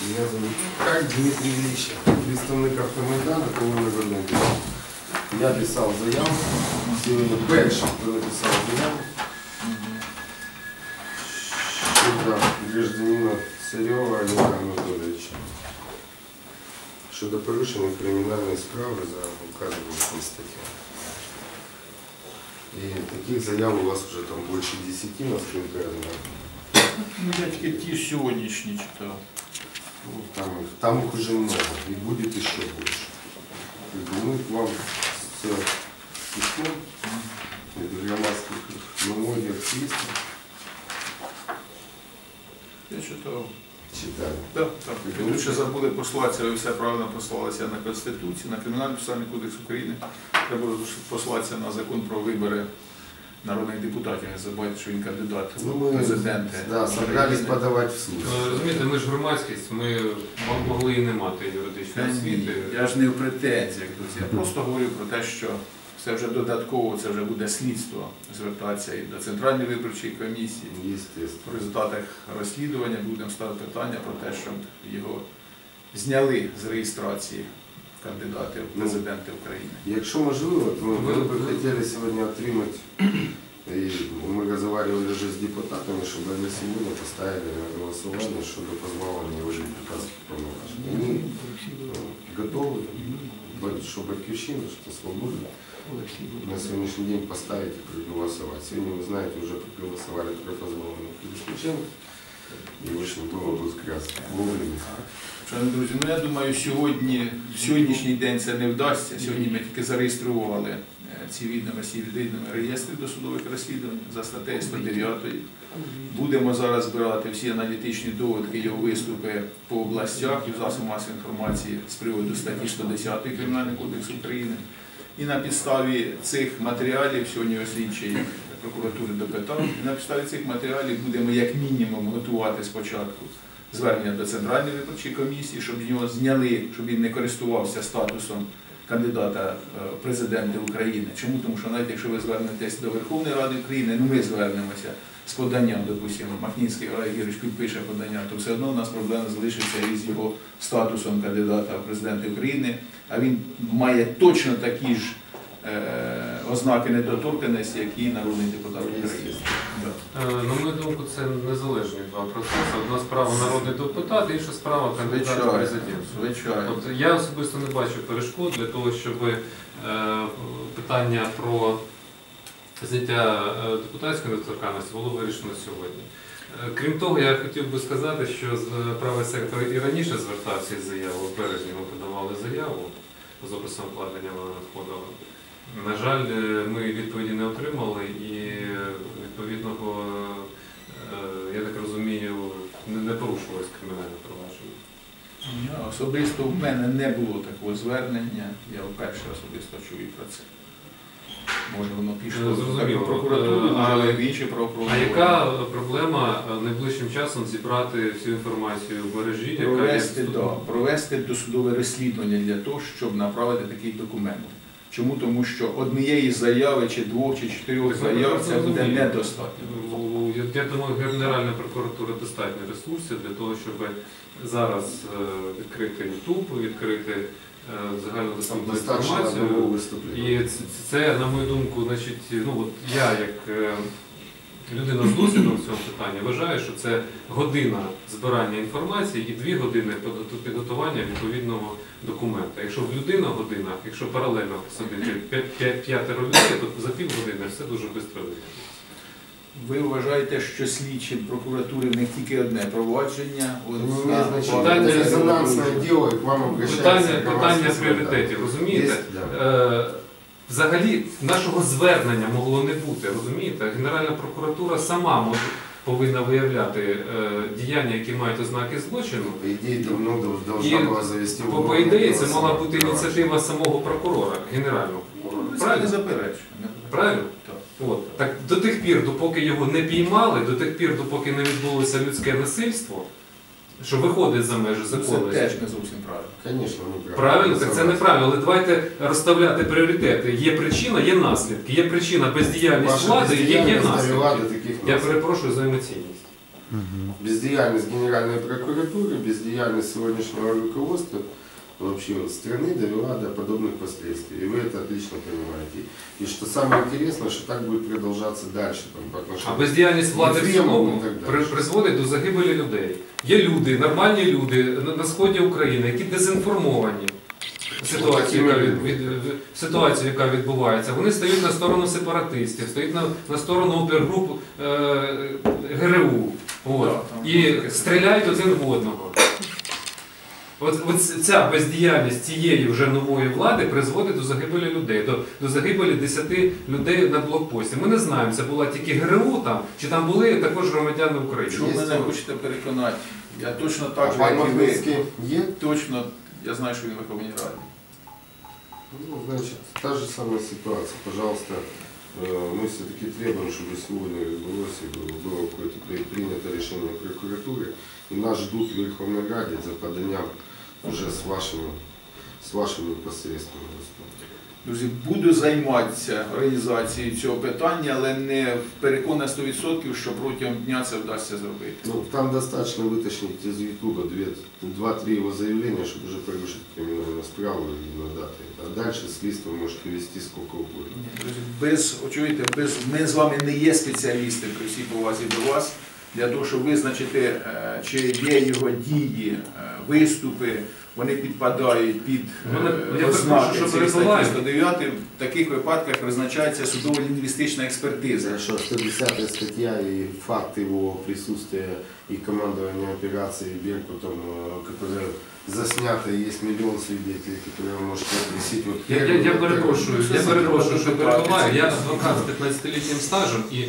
Меня зовут как Дмитрий Ильич, представник автомайдану, коли ми вернемо. Я писав заяву, сьогодні перший, хто написав заяву. Щодо гражданина Царьова Олега Анатолійовича. Щодо порушення кримінальної справи за указаною статтями. І таких заяв у вас вже там більше 10, наскільки я знаю. Ну, я тільки ті сьогоднішні читав. Ну, Там, их- там их уже много, и будет еще больше. Мы к вам с письмом громадских мемориях писем Я читав. читали. Так, так. Ви ще забули послатися, ви все правильно послалися на Конституцію, на Кримінальний процесуальний кодекс України. Треба послатися на закон про вибори народних депутатів. Не забувайте, що він кандидат Ну, в президенти. да, собрались подавать в суд. Ну, Розумієте, ми ж громадськість, ми могли і не мати юридичної освіти. Я ж не в претензіях, друзі. Я просто говорю про те, що це вже додатково, це вже буде слідство звертатися і до Центральної виборчої комісії. В результатах розслідування будемо ставити питання про те, щоб його зняли з реєстрації кандидати в президенти України. Якщо можливо, то ми б хотіли сьогодні отримати, і ми розмовляли вже з депутатами, щоб вони сьогодні поставили голосування щодо позбавлення його депутатських повноважень. Вони е, готові, що Батьківщина, що Свобода на сьогоднішній день поставить і проголосувати. Сьогодні, ви знаєте, вже проголосували про позбавлення Колесниченка, і було б якраз вовремя. Шановні друзі, ну я думаю, сьогодні, сьогоднішній день це не вдасться. Сьогодні ми тільки зареєстрували е, ці відомості в єдиному реєстрі досудових розслідувань за статтею 109. Будемо зараз збирати всі аналітичні довідки, його виступи по областях і в засобах масової інформації з приводу статті 110 Кримінального кодексу України. І на підставі цих матеріалів сьогодні слідчий прокуратури допитав. І на підставі цих матеріалів будемо як мінімум готувати спочатку звернення до Центральної виборчої комісії, щоб з нього зняли, щоб він не користувався статусом кандидата е, в президенти України. Чому? Тому що навіть якщо ви звернетесь до Верховної Ради України, ну ми звернемося з поданням, допустимо, Махнінський Олег Юрійович підпише подання, то все одно у нас проблема залишиться із його статусом кандидата в президенти України, а він має точно такі ж ознаки недоторканості, як і народний депутат України. Е, На мою думку, це незалежні два процеси. Одна справа народний депутат, інша справа кандидат в президент. звичайно. От я особисто не бачу перешкод для того, щоб е, питання про зняття е, депутатської недоторканності було вирішено сьогодні. Е, Крім того, я хотів би сказати, що з- правий сектор і раніше звертався із заявою, в березні ми подавали заяву з описом вкладення вона надходила. На жаль, е, ми відповіді не отримали і е, відповідного, е, я так розумію, не порушувалось кримінальне провадження. Особисто в мене не було такого звернення, я вперше особисто чую про це. Може воно пішло Ну, зрозуміло. прокуратуру, Е, а- в інші правоохоронні. А яка проблема найближчим часом зібрати всю інформацію в мережі, яка є провести, доступна? да, провести досудове розслідування для того, щоб направити такий документ. Чому? Тому що однієї заяви, чи двох, чи чотирьох заяв це буде недостатньо. Ну, Я, думаю, Генеральна прокуратура достатньо ресурсів для того, щоб зараз е, відкрити YouTube, відкрити загальну загальнодоступну інформацію. І це, це, на мою думку, значить, ну от я як е, людина з досвідом в цьому питанні вважаю, що це година збирання інформації і дві години підготування відповідного документа. Якщо в людина година, якщо паралельно посадити п'ятеро людей, то за півгодини все дуже швидко вийде. Ви вважаєте, що слідчі прокуратури них тільки одне провадження? от Ну, не Питання- это резонансное дело, и к вам обращается Питання, пріоритетів, розумієте? Взагалі нашого звернення могло не бути, розумієте? Генеральна прокуратура сама може, повинна виявляти е, діяння, які мають ознаки злочину. Дол- должна завести По, ідеї, це могла бути ініціатива самого прокурора, генерального прокурора. Це не Правильно? заперечую. Правильно? Так. От. Так до тих пір, допоки його не піймали, до тих пір, допоки не відбулося людське насильство, що виходить за межі Це теж не зовсім правильно. Звісно, неправильно. Правильно, так це неправильно, але давайте розставляти пріоритети. Є причина, є наслідки. Є причина бездіяльність Ваша влади, є, є бездіяльність наслідки. таких Я наслідків. перепрошую за емоційність. Бездіяльність Генеральної прокуратури, бездіяльність сьогоднішнього руководства вообще страны довела до подобных последствий. И вы это отлично понимаете. И что самое интересное, что так будет продолжаться дальше там, по А отношению бездіяльність влади в Ефремов цілому і так далі. при- призводить до загибелі людей. Є люди, нормальні люди на, на сході України, які дезінформовані. Ситуацію, яка, від, від, в- ситуацію, яка відбувається, вони стають на сторону сепаратистів, стають на, на сторону опергруп е, ГРУ от, Да, там і таке. стріляють один в одного. От, от ця бездіяльність цієї вже нової влади призводить до загибелі людей, до, до загибелі 10 людей на блокпості. Ми не знаємо, це була тільки ГРУ там, чи там були також громадяни України. Чому Є мене хочете переконати? Я точно так же, як і ви. Є? Точно, я знаю, що він в Верховній Раді. Ну, значит, та же самая ситуация. Пожалуйста, мы все-таки требуем, чтобы сегодня разбылось и было, было какое-то при- принято решение прокуратуры. И нас ждут в Верховной Раде за поданием уже с вашими, с вашим непосредственным выступлением. Друзі, буду займатися організацією цього питання, але не переконаний 100%, що протягом дня це вдасться зробити. Ну, там достаточно вытащить из Ютуба две- два-три его заявления, чтобы уже порушить криминальную справу и надати. А дальше с листа вы можете вести сколько угодно. Друзі, без, очевидно, без, ми з вами не є спеціалісти при всій повазі до вас, для того, щоб визначити, е, чи є його дії, е, виступи, вони підпадають під Мене- е, я ознаки перепрошую, що цієї статті перебиваю. 109. В таких випадках призначається судово-лінгвістична експертиза. Хорошо, 110 статья и факт его присутствия и командования операции Беркутом, э, которая заснята, и есть миллион свидетелей, которые вы можете опросить. Вот Я, я, первый, я вот перепрошую, первый. я перепрошую, що перебуваю. Я Це- адвокат з 15-літнім стажем, і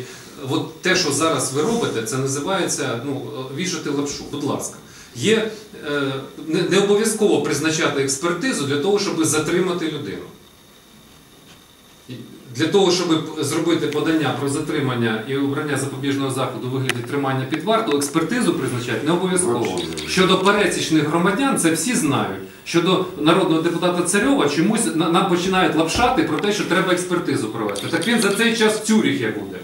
от те, що зараз ви робите, це називається ну, вішати лапшу. Будь ласка. Є е, не, не обов'язково призначати експертизу для того, щоб затримати людину. Для того, щоб зробити подання про затримання і обрання запобіжного заходу у вигляді тримання під варту, експертизу призначати не обов'язково. Щодо пересічних громадян, це всі знають. Щодо народного депутата Царьова, чомусь нам починають лапшати про те, що треба експертизу провести. Так він за цей час в Цюріхі буде.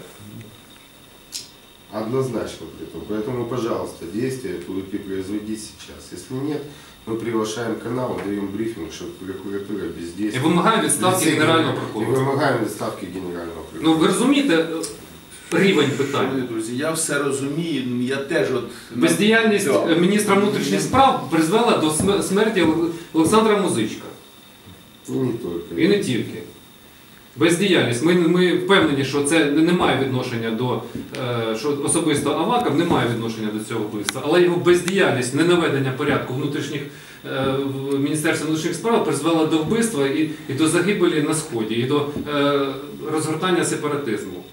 Однозначно при этом. Поэтому, пожалуйста, действия будете производить сейчас. Если нет, мы приглашаем канал, даем брифинг, что прокуратура І бездействует. вимагає відставки Лицей генерального И прокурора. вымогаем відставки генерального Ну прокурора. ви розумієте е, рівень Шановні питань? друзі, я все розумію, ну, я теж от... Бездіяльність Да. е, міністра внутрішніх справ призвела до см- смерті Оле- Олександра Музичка. И не только. І не тільки. Бездіяльність. Ми, ми впевнені, що це не має відношення до е, що особисто Аваков не має відношення до цього вбивства, але його бездіяльність, ненаведення порядку внутрішніх е, Міністерства внутрішніх справ призвела до вбивства і, і до загибелі на сході, і до е, розгортання сепаратизму.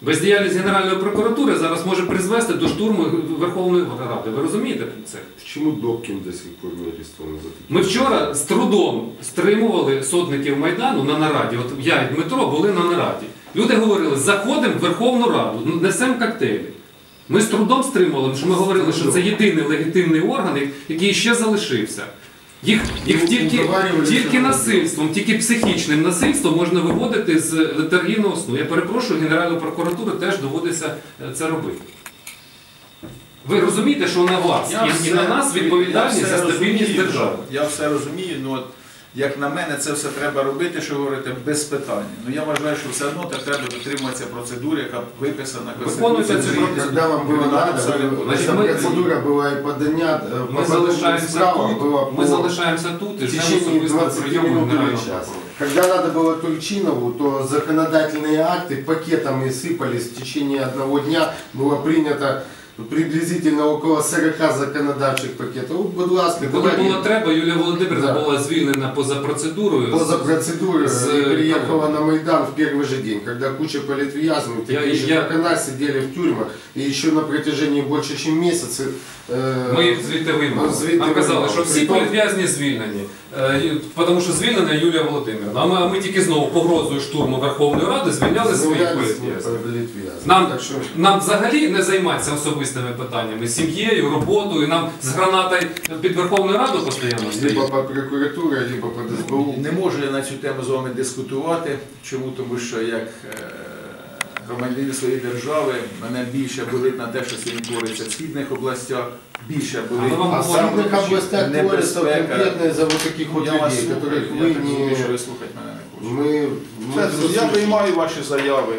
Бездіяльність Генеральної прокуратури зараз може призвести до штурму Верховної Ради. Ви розумієте це? Почему Добкин до сих пор не арестован? Ми вчора з трудом стримували сотників Майдану на нараді. От я і Дмитро були на нараді. Люди говорили, заходимо в Верховну Раду, несемо коктейлі. Ми з трудом стримували, тому що ми говорили, що це єдиний легітимний орган, який ще залишився. Їх, їх Ну, тільки, тільки насильством, тільки психічним насильством можна виводити з летаргійного сну. Я перепрошую, Генеральну прокуратуру теж доводиться е, це робити. Ви розумієте, що на вас Я і, і на нас відповідальність за стабільність держави. Я все розумію, ну от як на мене, це все треба робити, що говорите, без питання. Ну я вважаю, що все одно так треба дотримуватися процедури, яка виписана Виконуйте цю Конституцією. процедуру. Когда вам было надо, вы- Значит, эта мы- процедура была и подання э, Ми по залишаємося подобным справам тут, было ми по- залишаємося тут і в ждемо течение особистого 20 прийому минут или генерального час. прокурора. Когда надо было Турчинову, то законодательные акты пакетами сыпались в течение одного дня. Было принято приблизительно около 40 законодавчих пакетов. Вот, будь ласка, Коли давайте. було треба, Юлія Володимирівна Да. була звільнена поза процедурою. Поза процедурой с- и приехала на Майдан в первый же день, когда куча политвязных, Я- такие же, я- как она, сидели в тюрьмах. И еще на протяжении больше, чем месяца. э, Ми їх звідти вимогли. звідти Нам казали, вимогли. що всі Притом- політв'язні звільнені, е, і- тому що звільнена Юлія Володимирівна. А ми, а ми тільки знову погрозою штурму Верховної Ради звільняли своїх Звільнялись політв'язнів. политв'язних. Нам- Так що Нам взагалі не займатися особистими питаннями, сім'єю, роботою. Нам з гранатою під Верховну Раду постійно либо стоїть. по прокуратуре, либо по СБУ. Не можу я на цю тему з вами дискутувати. Чому? Тому що як е, громадянин своєї держави. Мене більше болить на те, що сьогодні твориться в східних областях. Більше А ми болить. вам А в говоримо, самых областях творится небезпека. конкретно из-за вот таких вот Я вас людей, слухаю, которых я вы так розумію, що не... ви слухати мене не хочете. Мы, мы Все, всё Я слышим. приймаю ваші заяви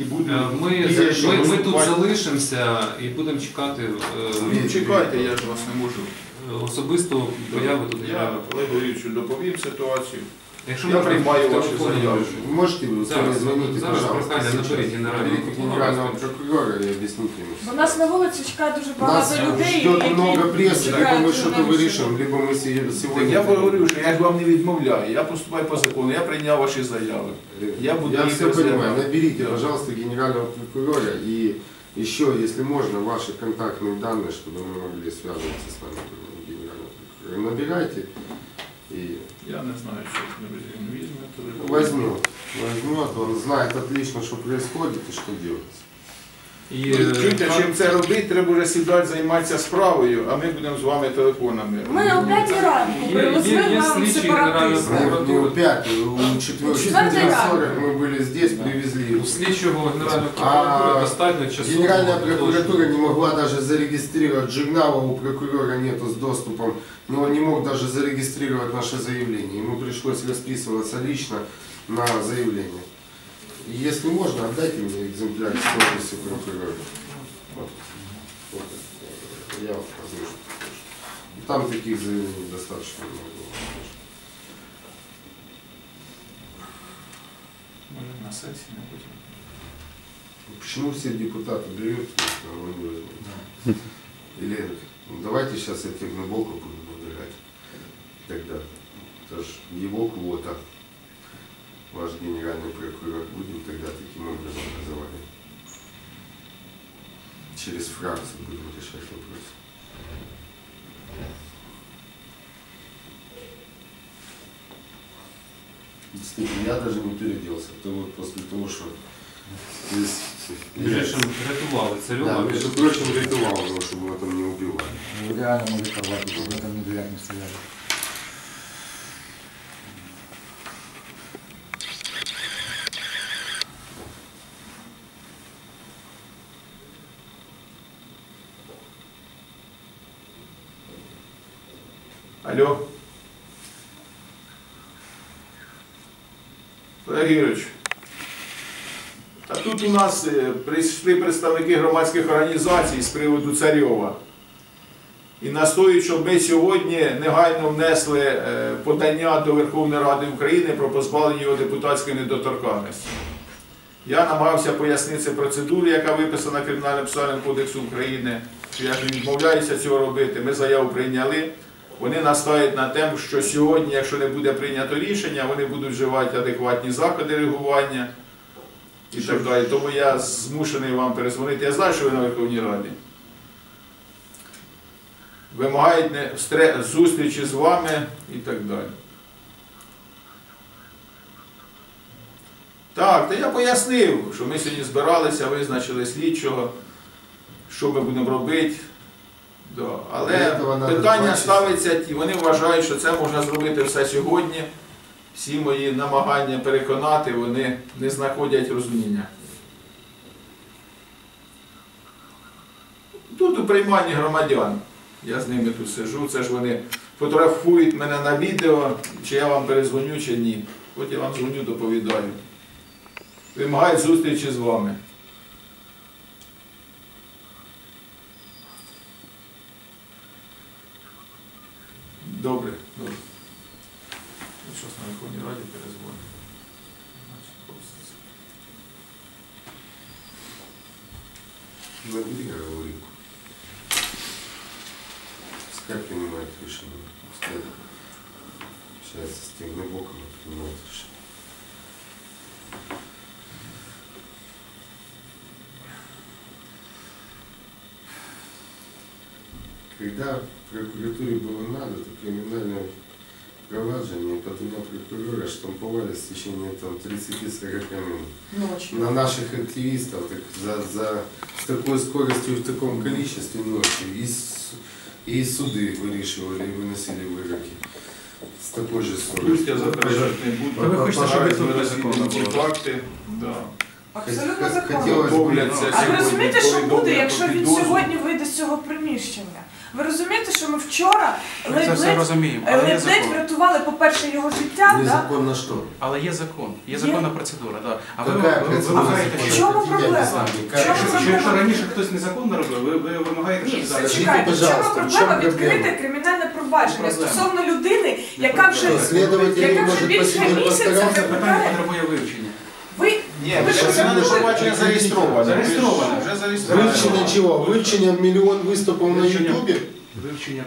і буде. Е, Ми, більше ми, ми тут залишимося і будемо чекати е, Ну, Чекайте, я ж вас не можу. особисто появи тут. Я Олегу Юрійовичу доповім ситуацію. Якщо я ми приймаю ваші телефоні- заяви. Можете вы Зараз, звоните, зараз пожалуйста, прохання сейчас. наберіть генерального Наберите прокурора, генерального скажіть. прокурора и объясните ему. Бо нас на вулиці чекає дуже Нас багато людей, ждет які много прессы, либо чекають мы на что-то вирішення. вырішим, либо мы се- Так сегодня... я говорю, що я ж вам не відмовляю, я поступаю по закону, я прийняв ваші заяви. Я буду Я их все разглядать. понимаю. Наберите, Да. пожалуйста, генерального прокурора и еще, если можно, ваши контактные данные, чтобы мы могли связываться с вами, генерального прокурора. Набирайте и Я не знаю, що він візьме. телефон. возьмет. Возьмет, он знает отлично, что происходит и что делать. І, Ну, Чуєте, е, чим це робити, треба вже сідати, займатися справою, а ми будемо з вами телефонами. Ми о 5 ранку Є- привезли є- є вам слідчі сепаратистів. генерального Не, не у 5, у 4, Четвертый 4.40 мы были здесь, привезли. у слідчого генеральної А, прокуратури достатньо часу. Генеральная для того, прокуратура не могла даже зарегистрировать Джигнава, у прокурора нету с доступом, но он не мог даже зарегистрировать наше заявление. Ему пришлось расписываться лично на заявление. И Если можно, отдайте мне экземпляр с подписью прокурора. Вот. Вот. Я вам разрешу. Там таких заявлений достаточно много. Може на сесії не потім. Почему все депутаты берут, а мы не возьмем? Или ну, давайте сейчас я Техноблоку буду набирать. Тогда. Это ж его квота. Ваш генеральный прокурор будем тогда таким образом разговаривать. Через фракцию будем решать вопрос. Действительно, я даже не переоделся. Это вот после того, что здесь... Іншим, рятували Да, между прочим, его, чтобы его там не убивали. Ну, Реально могли порвать, чтобы мы там на дверях не стояли. Алло. Олег а тут у нас е, прийшли представники громадських організацій з приводу Царьова. І настоюють, щоб ми сьогодні негайно внесли е, подання до Верховної Ради України про позбавлення його депутатської недоторканності. Я намагався пояснити процедуру, яка виписана Кримінальним процесуальним кодексом України, я не відмовляюся цього робити. Ми заяву прийняли. Вони настають на тому, що сьогодні, якщо не буде прийнято рішення, вони будуть вживати адекватні заходи реагування і так далі. Тому я змушений вам перезвонити. Я знаю, що ви на Верховній Раді. Вимагають зустрічі з вами і так далі. Так, та я пояснив, що ми сьогодні збиралися, визначили слідчого, що ми будемо робити. Да. Але питання ставиться, і вони вважають, що це можна зробити все сьогодні. Всі мої намагання переконати, вони не знаходять розуміння. Тут у прийманні громадян. Я з ними тут сижу, це ж вони фотографують мене на відео, чи я вам перезвоню, чи ні. От я вам дзвоню, доповідаю. Вимагають зустрічі з вами. Говорит. Пускай принимает решение. Пускай общается с тем глубоком и принимает решение. Когда прокуратуре было надо, то криминальное по двумя прокурора штамповали в течение там 30-40 минут Ночью. на наших активистов так, за, за, с такой скоростью и в таком количестве ночью. И, и суды вирішували і виносили вироки з такою ж Тут скоростю. я заперечувати не буду. Ви хочете, щоб Стараюсь законно було? факти. Да. Абсолютно законно. А ви розумієте, що буде, якщо він сьогодні вийде з цього приміщення? Ви розумієте, що ми вчора Ми це все ледь-ледь розуміємо, але є ледь закон. врятували, по-перше, його життя, да? Незаконно що? Але є закон, є законна процедура, да. А ви, Какая ви процедура вимагаєте, законна? В що, чому Какие проблема? обязательства? В Как? чому що, проблема? якщо раніше хтось незаконно робив, ви, ви вимагаєте, Ні, щоб зараз. зачекайте, в чому пожалуйста, в проблема відкрити проблема? кримінальне провадження Проблема. стосовно людини, яка вже Следователь яка вже может більше місяця. Питання потребує вивчення. Ви Ні, Ви вже зареєстровано. Зареєстроване. Вже зареєстроване. Вивчення чого? Вивчення мільйон виступів на Вивчення. Ютубі? Вивчення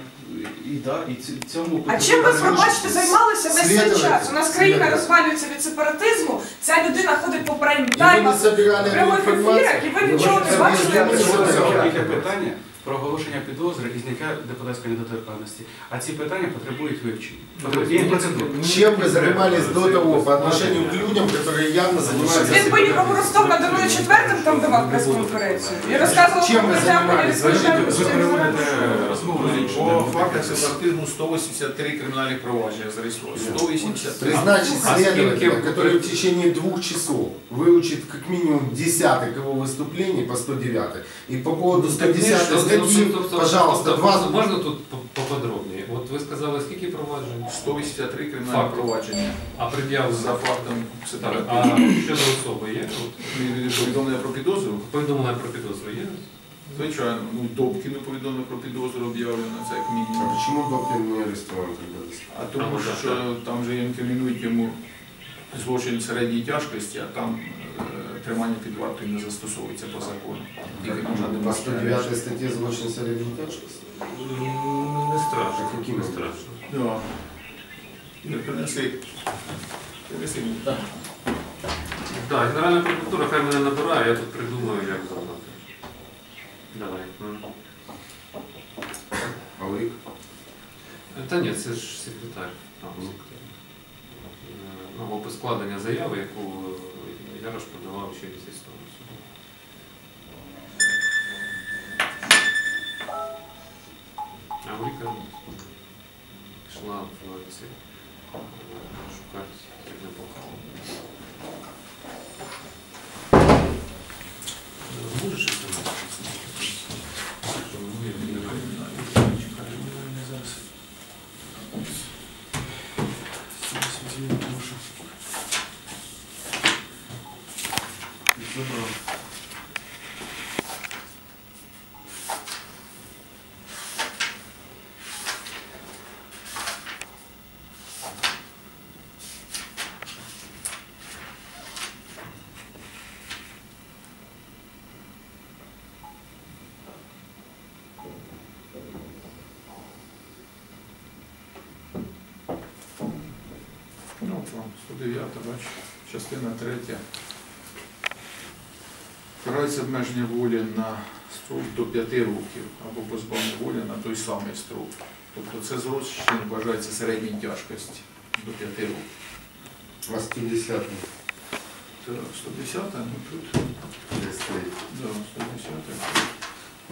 і да, і ці- цьому А чим ви, пробачте, займалися весь цей Слідувати. час? У нас країна Слідувати. розвалюється від сепаратизму, ця людина ходить по І ви не прайм-таймах, собирали в прямих інформацію? ефірах, і ви нічого не це бачили, везде це Це що? Тільки питання про оголошення підозри і зняття депутатської недоторканності. А ці питання потребують вивчення. Потребують є процедура. Чем вы занимались до того по отношению к людям, которые явно занимаются Він поїхав у Ростов на Доною четвертим, там давав прес-конференцію. І розказував Чим про ви притягнення займаєтесь? Ви відповідальності. переводите розмову на іншу По тему. фактах сепаратизму 183 кримінальних провадження зареєстровано. 183. Призначить А скільки следователя, ви- который в течение двух часов выучит как минимум десяток его выступлений по 109 и по поводу 110 Ну, статьи, тобто, пожалуйста, тобто, два можна тут по- поподробніше? От ви сказали, скільки проваджень? 183 кримінальних Факт. провадження. А пред'яв За фактом сепаратизму. а щодо особи є? От, Повідомлення про підозру. повідомлення про підозру є? Звичайно, ну Добкіну повідомлення про підозру об'явлено, це як мінімум. А почему Добкин не арестован тогда? А тому що там же інкримінують йому злочин середньої тяжкості, а там е, тримання під вартою не застосовується по закону. Тільки можна По демонструвати. 109 статье злочин средней тяжкости? М, Не страшно. А Не страшно. Да. Принеси. Принеси мені. Так, Генеральна прокуратура хай мене набирає, я тут придумаю, як забрати. Давай. вы? Та ні, це ж секретар. Там, секретар. Е, опис складення заяви, яку я Ярош подавав ще місяць тому. А Уріка пішла в цей е, шукати як не поховала. Можеш щось там? Що, ну, я не знаю. Чекай, мене зараз. Забрав. Ну, от вам 109, бач, частина 3. Карається обмеження волі на строк до 5 років або позбавлення волі на той самий строк. Тобто це злочин вважається середньої тяжкості до 5 років. А 110 Так, 110, ну тут, здесь стоит. да, 110.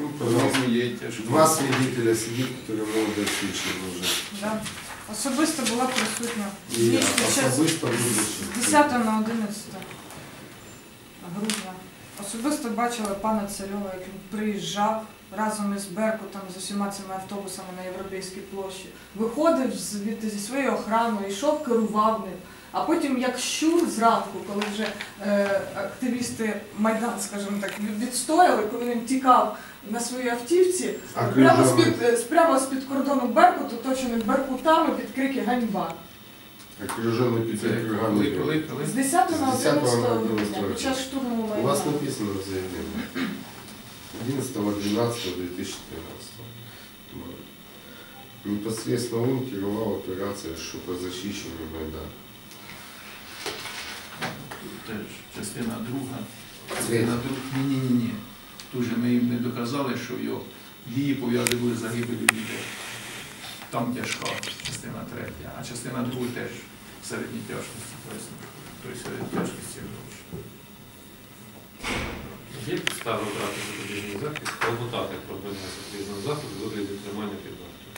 Ну. По-моєму, є тяжко. Два свидетеля сидит, которые могут дать свидетельство уже. Да. Особисто була присутня. И я особисто будучи. 10 на 11 грудня. Особисто бачила пана Царьова, як він приїжджав разом із Беркутом, з усіма цими автобусами на Європейській площі. Виходив звідти зі своєю охраною, йшов, керував ним. А потім, як щур зранку, коли вже е, активісти Майдан, скажімо так, відстояли, коли він тікав на своїй автівці, прямо з-під, е, прямо з-під кордону Беркуту, оточений беркутами під крики ганьба. Окруженный коли, коли? З 10 на З 10 на 11 11 грудня під час штурму У вас написано в заявлении. 11.12.2014. Вот. Непосредственно он керовал операцией по защищению Майдана. Теж частина друга. Частина друга. Ні, ні, ні, ні. Дуже ми їм не доказали, що його дії пов'язані були з загибелью людей. Там тяжка частина третя, а частина друга теж середній тяжкості. Тобто серед тяжкості гроші. Є підстави брати запобіжний захист, клопотати про обрання запобіжного заходу в вигляді тримання під вартою.